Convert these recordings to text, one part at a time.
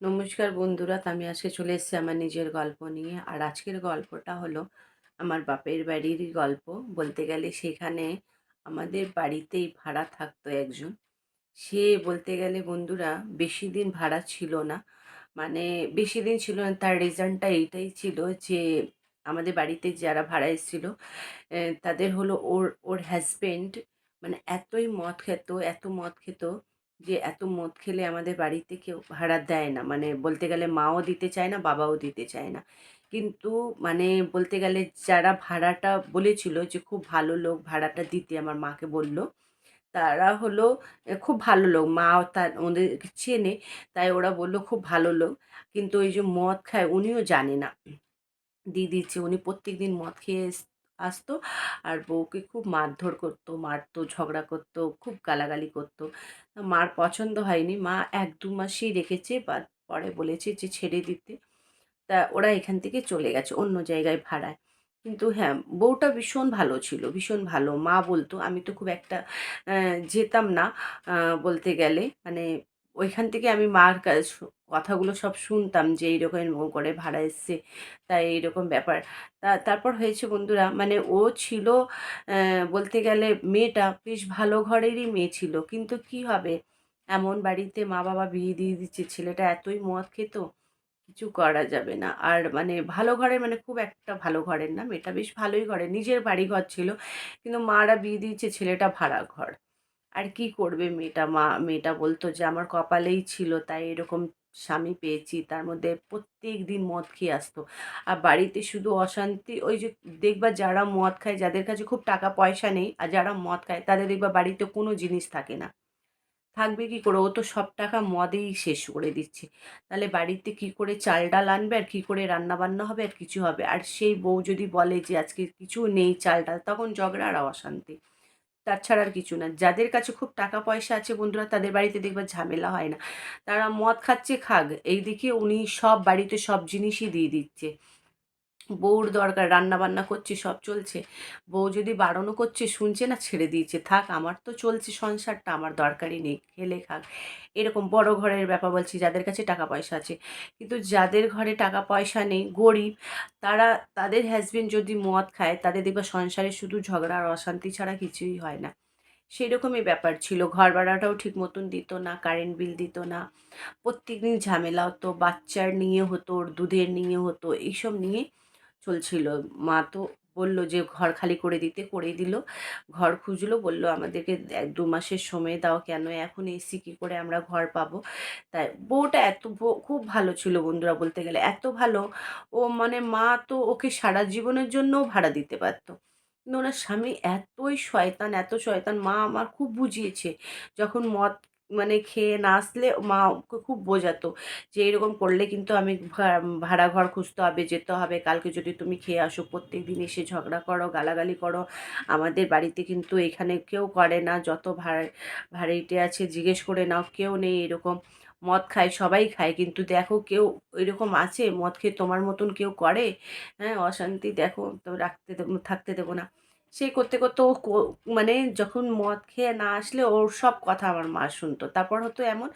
নমস্কার বন্ধুরা, আমি আজকে চলে এসেছি আমার নিজের গল্প নিয়ে। আর আজকের গল্পটা হলো আমার বাপের বাড়িরই গল্প। বলতে গেলে সেখানে আমাদের বাড়িতেই ভাড়া থাকতো একজন। সে বলতে গেলে বন্ধুরা, বেশি দিন ভাড়া ছিল না। মানে বেশি দিন ছিল না, তার রিজনটা এইটাই ছিল যে আমাদের বাড়িতে যারা ভাড়া এসেছিল তাদের হলো ওর ওর হাজবেন্ড মানে এতই মদ খেত, এত মদ খেত যে এত মদ খেলে আমাদের বাড়িতে কেউ ভাড়া দেয় না। মানে বলতে গেলে মাও দিতে চায় না, বাবাও দিতে চায় না। কিন্তু মানে বলতে গেলে যারা ভাড়াটা বলেছিল যে খুব ভালো লোক ভাড়াটা দিতে আমার মাকে বলল, তারা হলো খুব ভালো লোক। মা তার ওদের চেনে, তাই ওরা বলল খুব ভালো লোক। কিন্তু ওই যে মদ খায় উনিও জানে না। দিয়ে দিচ্ছে উনি প্রত্যেকদিন মদ খেয়ে আসতো। আর বউকে খুব মারধর করতো, মারতো, ঝগড়া করতো, খুব গালাগালি করতো। মার পছন্দ হয়নি। মা এক দু মাসই রেখেছে বা পরে বলেছে যে ছেড়ে দিতে। তা ওরা এখান থেকে চলে গেছে, অন্য জায়গায় ভাড়ায়। কিন্তু হ্যাঁ বউটা ভীষণ ভালো ছিল, ভীষণ ভালো। মা বলতো, আমি তো খুব একটা যেতাম না বলতে গেলে। মানে ওইখান থেকে আমি মার কথাগুলো সব শুনতাম যে এইরকম এরকম করে ভাড়া এসছে, তাই এইরকম ব্যাপার। তা, তারপর হয়েছে বন্ধুরা মানে ও ছিল বলতে গেলে মেয়েটা বেশ ভালো ঘরেরই মেয়ে ছিল। কিন্তু কি হবে? এমন বাড়িতে মা বাবা বিয়ে দিয়ে দিচ্ছে, ছেলেটা এতই মদ খেত, কিছু করা যাবে না। আর মানে ভালো ঘরের মানে খুব একটা ভালো ঘরের না, মেয়েটা বেশ ভালোই ঘরের, নিজের বাড়ি ঘর ছিল, কিন্তু মারা বিয়ে দিয়েছে ছেলেটা ভাড়া ঘর আর কি করবে মেয়েটা? মা, মেয়েটা বলতো যে, আমার কপালেই ছিল, তাই এরকম স্বামী পেয়েছি। তার মধ্যে প্রত্যেক দিন মদ খেয়ে আসতো। আর বাড়িতে শুধু অশান্তি, ওই যে দেখবা যারা মদ খায়, যাদের কাছে খুব টাকা পয়সা নেই, আর যারা মদ খায়, তাদের দেখবা বাড়িতে কোনো জিনিস থাকে না। থাকবে কি করে? ও তো সব টাকা মদেই শেষ করে দিচ্ছে। তাহলে বাড়িতে কি করে চাল ডাল আনবে? আর কি করে রান্না বান্না হবে? আর কিছু হবে? আর সেই বউ যদি বলে যে, আজকে কিছু নেই চাল ডাল, তখন ঝগড়া আর অশান্তি। তাছাড়া আর কিছু না। যাদের কাছে খুব টাকা পয়সা আছে বন্ধুরা, তাদের বাড়িতে দেখবে ঝামেলা হয় না। তারা মদ খাচ্ছে, খাক। এইদিকে উনি সব বাড়িতে সব জিনিসই দিয়ে দিচ্ছে। বউর দরকার রান্না বান্না করছে, সব চলছে। বউ যদি বারণও করছে, শুনছে না, ছেড়ে দিয়েছে। থাক, আমার তো চলছে সংসারটা, আমার দরকারই নেই, খেলে খাক। এরকম বড় ঘরের ব্যাপার বলছি, যাদের কাছে টাকা পয়সা আছে। কিন্তু যাদের ঘরে টাকা পয়সা নেই, গরিব, তারা, তাদের হাজবেন্ড যদি মদ খায়, তাদের দেখবে সংসারে শুধু ঝগড়া আর অশান্তি ছাড়া কিছুই হয় না। সেই রকমই ব্যাপার ছিল। ঘর ভাড়াটাও ঠিক মতন দিত না কারেন্ট বিল দিত না। প্রত্যেকদিন ঝামেলা হতো, বাচ্চার নিয়ে হতো দুধের নিয়ে হতো, এইসব নিয়ে চলছিল। মা তো বলল যে, ঘর খালি করে দিতে। করেই দিল। ঘর খুঁজলো, বলল, আমাদেরকে এক দু মাসের সময় দাও কেন? এখন এসি কী করে আমরা ঘর পাবো? তাই বউটা এত খুব ভালো ছিল বন্ধুরা বলতে গেলে। এত ভালো, ও মানে মা তো ওকে সারা জীবনের জন্যও ভাড়া দিতে পারতো। কিন্তু ওনার স্বামী এতই শয়তান, এত শয়তান। মা আমার খুব বুঝিয়েছে, যখন মদ মানে খেয়ে না আসলে মা খুব বোঝাতো যে এরকম করলে কিন্তু আমি ভাড়া ঘর খুঁজতে হবে, যেতে হবে। কালকে যদি তুমি খেয়ে আসো প্রত্যেক দিন এসে ঝগড়া করো, গালাগালি করো। আমাদের বাড়িতে কিন্তু এখানে কেউ করে না, যত ভাড়া ভাড়াইটে আছে জিজ্ঞেস করে নাও, কেউ নেই এরকম। মদ খায়, সবাই খায়, কিন্তু দেখো কেউ এরকম আছে, মদ খেয়ে তোমার মতন কেউ করে? হ্যাঁ অশান্তি, দেখো, তো রাখতে দেবো থাকতে দেবো না। সেই করতে করতে ও মানে যখন মদ খেয়ে না আসলে ওর সব কথা আমার মা শুনতো। তারপর হতো এমন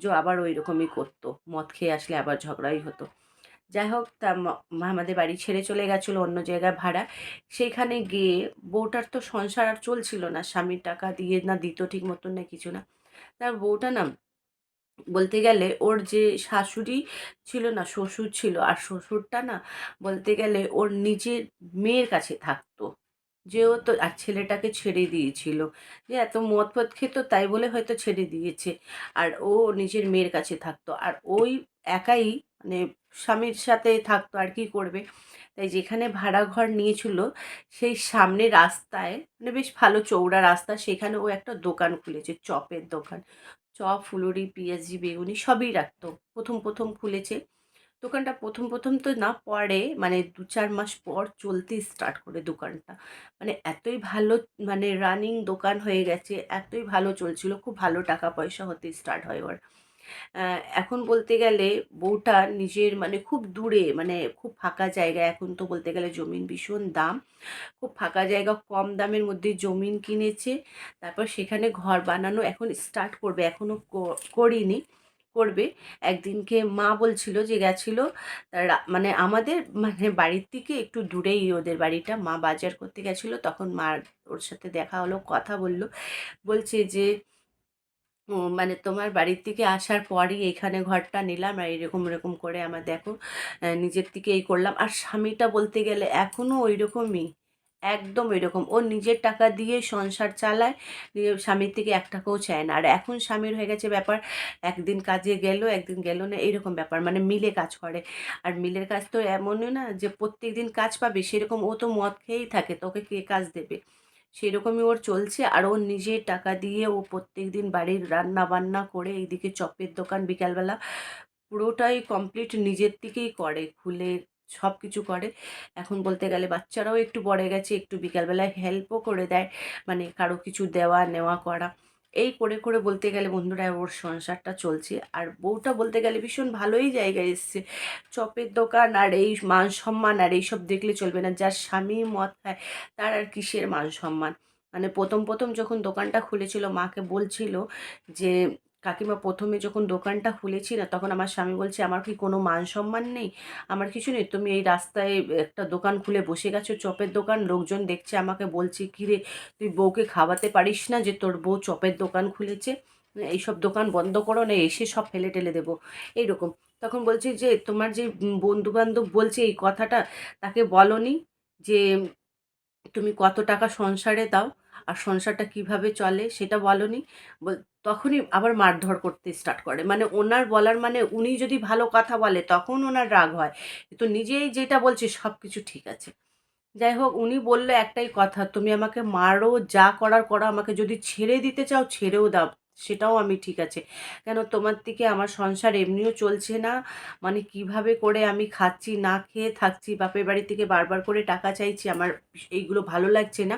যে আবার ওই রকমই করতো। মদ খেয়ে আসলে আবার ঝগড়াই হতো। যাই হোক, তা আমাদের বাড়ি ছেড়ে চলে গেছিল অন্য জায়গায় ভাড়া। সেইখানে গিয়ে বউটার তো সংসার আর চলছিল না। স্বামীর টাকা দিয়ে না দিত ঠিক মতন না কিছু না। তার বউটা না বলতে গেলে ওর যে শাশুড়ি ছিল না, শ্বশুর ছিল, আর শ্বশুরটা না বলতে গেলে ওর নিজের মেয়ের কাছে থাকতো। যে ও তো, আর ছেলেটাকে ছেড়ে দিয়েছিল। যে এত মদ ফদ খেত তাই বলে হয়তো ছেড়ে দিয়েছে। আর ও নিজের মেয়ের কাছে থাকতো। আর ওই একাই মানে স্বামীর সাথে থাকতো, আর কি করবে? তাই যেখানে ভাড়া ঘর নিয়েছিল, সেই সামনে রাস্তায় মানে বেশ ভালো চৌড়া রাস্তা, সেখানে ও একটা দোকান খুলেছে, চপের দোকান। চপ, ফুলুরি, পেঁয়াজি, বেগুনি সবই রাখতো। প্রথম প্রথম খুলেছে। দোকানটা প্রথম প্রথম তো না পরে মানে দু চার মাস পর চলতে স্টার্ট করে দোকানটা। মানে এতই ভালো মানে রানিং দোকান হয়ে গেছে, এতই ভালো চলছিল, খুব ভালো টাকা পয়সা হতে স্টার্ট হয় ওর এখন বলতে গেলে বউটা নিজের মানে খুব দূরে মানে খুব ফাঁকা জায়গা এখন তো বলতে গেলে জমিন ভীষণ দাম। খুব ফাঁকা জায়গা, কম দামের মধ্যে জমিন কিনেছে, তারপর সেখানে ঘর বানানো এখন স্টার্ট করবে এখনও করিনি। করবে। একদিনকে মা বলছিল যে গেছিল তারা মানে আমাদের মানে বাড়ির থেকে একটু দূরেই ওদের বাড়িটা। মা বাজার করতে গেছিল, তখন মা ওর সাথে দেখা হলো, কথা বলল। বলছে যে মানে তোমার বাড়ির থেকে আসার পরই এখানে ঘরটা নিলাম আর এরকম এরকম করে আমার দেখো নিজের থেকে এই করলাম। আর স্বামীটা বলতে গেলে এখনও ওই রকমই একদম ওই রকম ও নিজের টাকা দিয়ে সংসার চালায়, নিজের স্বামীর থেকে এক টাকাও চায় না। আর এখন স্বামীর হয়ে গেছে ব্যাপার, একদিন কাজে গেল, একদিন গেল না, এরকম ব্যাপার। মানে মিলে কাজ করে। আর মিলের কাজ তো এমনই না যে প্রত্যেক দিন কাজ পাবে, সেরকম ও তো মদ খেয়েই থাকে তোকে কে কাজ দেবে? সেরকমই ওর চলছে। আর ওর নিজের টাকা দিয়ে ও প্রত্যেক দিন বাড়ির রান্না বান্না করে, এইদিকে চপের দোকান বিকালবেলা পুরোটাই কমপ্লিট নিজের থেকেই করে। খুলে সব কিছু করে। এখন বলতে গেলে বাচ্চারাও একটু বড়ে গেছে, একটু বিকালবেলায় হেল্পও করে দেয় মানে কারও কিছু দেওয়া নেওয়া করা। এই করে করে বলতে গেলে বন্ধুরা ওর সংসারটা চলছে। আর বউটা বলতে গেলে ভীষণ ভালোই জায়গায় এসছে। চপের দোকান আর এই মান সম্মান আর এইসব দেখলে চলবে না। যার স্বামী মদ খায় তার আর কিসের মান সম্মান? মানে প্রথম প্রথম যখন দোকানটা খুলেছিল, মাকে বলছিল যে কাকিমা প্রথমে যখন দোকানটা খুলেছি না, তখন আমার স্বামী বলছে, আমার কি কোনো মান সম্মান নেই? আমার কিছু নেই। তুমি এই রাস্তায় একটা দোকান খুলে বসে গেছো, চপের দোকান? লোকজন দেখছে আমাকে, বলছে কিরে তুই বউকে খাওয়াতে পারিস না যে তোর বউ চপের দোকান খুলেছে? এইসব দোকান বন্ধ করো না, এসে সব ফেলে টেলে দেবো। এইরকম। তখন বলছি যে, তোমার যে বন্ধু বান্ধব বলছে এই কথাটা, তাকে বলনি যে, তুমি কত টাকা সংসারে দাও, আর সংসারটা কীভাবে চলে সেটা বলনি? বল- তখনই আবার মারধর করতে স্টার্ট করে। মানে ওনার বলার মানে উনি যদি ভালো কথা বলে, তখন ওনার রাগ হয়। কিন্তু নিজেই যেটা বলছে সব কিছু ঠিক আছে। যাই হোক, উনি বলল একটাই কথা, তুমি আমাকে মারো, যা করার করো আমাকে। যদি ছেড়ে দিতে চাও, ছেড়েও দাও। সেটাও আমি ঠিক আছে। কেন তোমার থেকে আমার সংসার এমনিও চলছে না? মানে কীভাবে করে আমি খাচ্ছি, না খেয়ে থাকছি? বাপের বাড়ি থেকে বারবার করে টাকা চাইছি, আমার এইগুলো ভালো লাগছে না।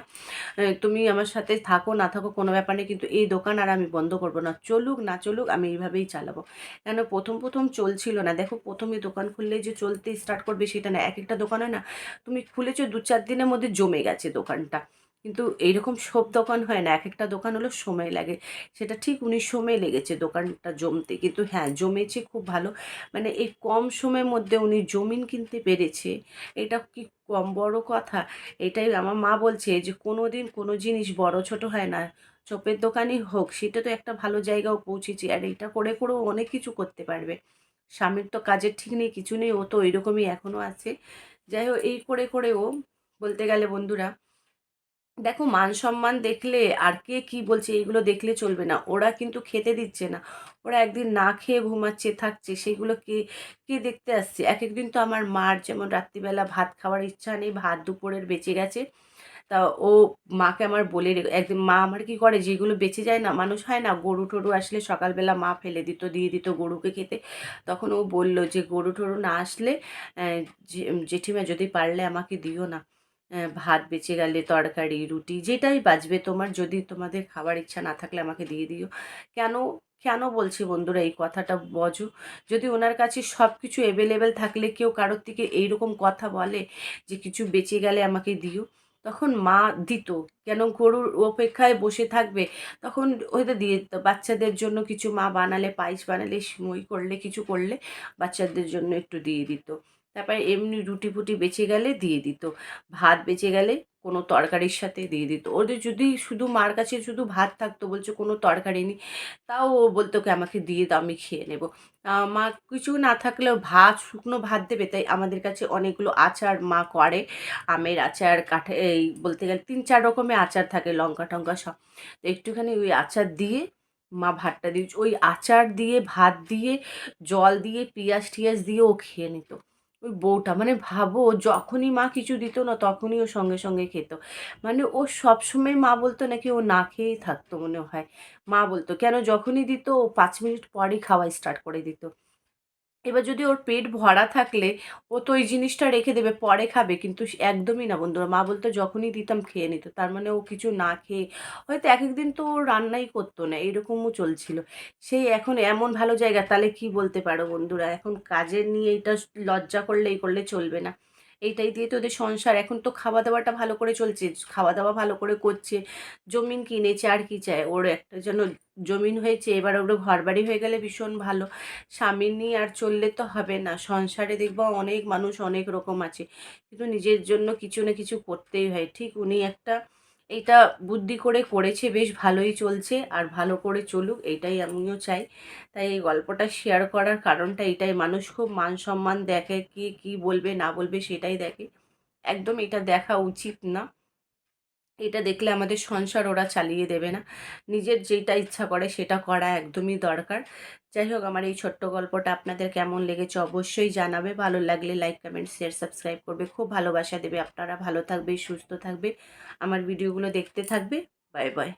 তুমি আমার সাথে থাকো, না থাকো কোনো ব্যাপার নেই, কিন্তু এই দোকান আর আমি বন্ধ করব না। চলুক না চলুক, আমি এইভাবেই চালাবো। কেন প্রথম প্রথম চলছিল না। দেখো, প্রথমে দোকান খুললে যে চলতে স্টার্ট করবে সেটা না, এক একটা দোকানে না, তুমি খুলেছো দু চার দিনের মধ্যে জমে গেছে দোকানটা। কিন্তু এইরকম সব দোকান হয় না। এক একটা দোকান হলো সময় লাগে। সেটা ঠিক উনি সময় লেগেছে দোকানটা জমতে। কিন্তু হ্যাঁ জমেছে খুব ভালো। মানে এই কম সময়ের মধ্যে উনি জমিন কিনতে পেরেছে, এটা কি কম বড় কথা? এটাই আমার মা বলছে যে কোনো দিন কোনো জিনিস বড় ছোট হয় না। চপের দোকানই হোক, সেটা তো একটা ভালো জায়গাও পৌঁছেছে। আর এটা করে করেও অনেক কিছু করতে পারবে। স্বামীর তো কাজের ঠিক নেই, কিছু নেই। ও তো ওইরকমই এখনও আছে। যাই হোক, এই করে করে ও বলতে গেলে বন্ধুরা দেখো মান সম্মান দেখলে আর কে কি বলছে, এইগুলো দেখলে চলবে না। ওরা কিন্তু খেতে দিচ্ছে না। ওরা একদিন না খেয়ে ঘুমাচ্ছে, থাকছে। সেগুলো কে কে দেখতে আসছে? এক একদিন তো আমার মার যেমন রাত্রিবেলা ভাত খাওয়ার ইচ্ছা নেই, ভাত দুপুরের বেঁচে গেছে। তা ও মাকে আমার বলে একদিন মা আমার কি করে? যেগুলো বেঁচে যায় না, মানুষ হয় না, গরু টরু আসলে সকালবেলা মা ফেলে দিত, দিয়ে দিত গরুকে খেতে। তখন ও বলল যে, গরু টরু না আসলে জেঠিমা যদি পারলে আমাকে দিও না। ভাত বেঁচে গেলে তরকারি, রুটি, যেটাই বাজবে তোমার, যদি তোমাদের খাবার ইচ্ছা না থাকলে আমাকে দিয়ে দিও। কেন কেন বলছি বন্ধুরা, এই কথাটা বজো। যদি ওনার কাছে সব কিছু অ্যাভেলেবেল থাকলে, কেউ কারোর থেকে এইরকম কথা বলে যে কিছু বেঁচে গেলে আমাকে দিও, তখন মা দিত। কেন গরুর অপেক্ষায় বসে থাকবে, তখন হয়তো দিয়ে দিত। বাচ্চাদের জন্য কিছু মা বানালে, পায়েস বানালে সিমই করলে, কিছু করলে বাচ্চাদের জন্য একটু দিয়ে দিত। তারপরে এমনি রুটি ফুটি বেঁচে গেলে দিয়ে দিত। ভাত বেঁচে গেলে কোনো তরকারির সাথে দিয়ে দিত। ওদের যদি শুধু মার কাছে শুধু ভাত থাকতো বলছে কোনো তরকারি নেই, তাও ও বলতো কি আমাকে দিয়ে দাও, আমি খেয়ে নেব। মা কিছু না থাকলেও ভাত, শুকনো ভাত দেবে, তাই আমাদের কাছে অনেকগুলো আচার মা করে। আমের আচার, কাঠে, এই বলতে গেলে তিন চার রকমের আচার থাকে, লঙ্কা টঙ্কা সব। তো একটুখানি ওই আচার দিয়ে মা ভাতটা দিয়ে, ওই আচার দিয়ে, ভাত দিয়ে, জল দিয়ে, পিঁয়াজ টিয়াজ দিয়ে ও খেয়ে নিত। ওই বউটা মানে ভাবো যখনই মা কিছু দিত না তখনই ও সঙ্গে সঙ্গে খেত। মানে ও সবসময় মা বলতো নাকি ও না খেয়েই থাকতো মনে হয়। মা বলতো, কেন যখনই দিত ও পাঁচ মিনিট পরই খাওয়া স্টার্ট করে দিত। এবার যদি ওর পেট ভরা থাকলে, ও তো ওই জিনিসটা রেখে দেবে, পরে খাবে, কিন্তু একদমই না বন্ধুরা। মা বলতো, যখনই দিতাম খেয়ে নিত। তার মানে ও কিছু না খেয়ে, হয়তো এক একদিন তো ও রান্নাই করতো না, এরকমও চলছিল। সেই এখন এমন ভালো জায়গা, তাহলে কি বলতে পারো বন্ধুরা? এখন কাজের নিয়ে এটা লজ্জা করলে এই করলে চলবে না। এইটাই দিয়ে তো ওদের সংসার। এখন তো খাওয়া দাওয়াটা ভালো করে চলছে খাওয়া দাওয়া ভালো করে করছে, জমিন কিনেছে আর কি চায় ওর একটা যেন জমিন হয়েছে, এবার ওর ঘর বাড়ি হয়ে গেলে ভীষণ ভালো। স্বামী নিয়ে আর চললে তো হবে না। সংসারে দেখব অনেক মানুষ অনেক রকম আছে, কিন্তু নিজের জন্য কিছু না কিছু করতেই হয়। ঠিক উনি একটা এটা বুদ্ধি করে করেছে, বেশ ভালোই চলছে আর ভালো করে চলুক এটাই আমিও চাই। তাই এই গল্পটা শেয়ার করার কারণটা এটাই। মানুষ খুব মান সম্মান দেখে, কে কী বলবে না বলবে সেটাই দেখে। একদম এটা দেখা উচিত না। এটা দেখলে আমাদের সংসার ওরা চালিয়ে দেবে না। নিজের যেটা ইচ্ছা করে সেটা করা একদমই দরকার। যাই হোক, আমার এই ছোট্ট গল্পটা আপনাদের কেমন লেগেছে অবশ্যই জানাবে। ভালো লাগলে লাইক কমেন্ট শেয়ার সাবস্ক্রাইব করবে। খুব ভালোবাসা দেবে। আপনারা ভালো থাকবে সুস্থ থাকবে আমার ভিডিওগুলো দেখতে থাকবে। Bye bye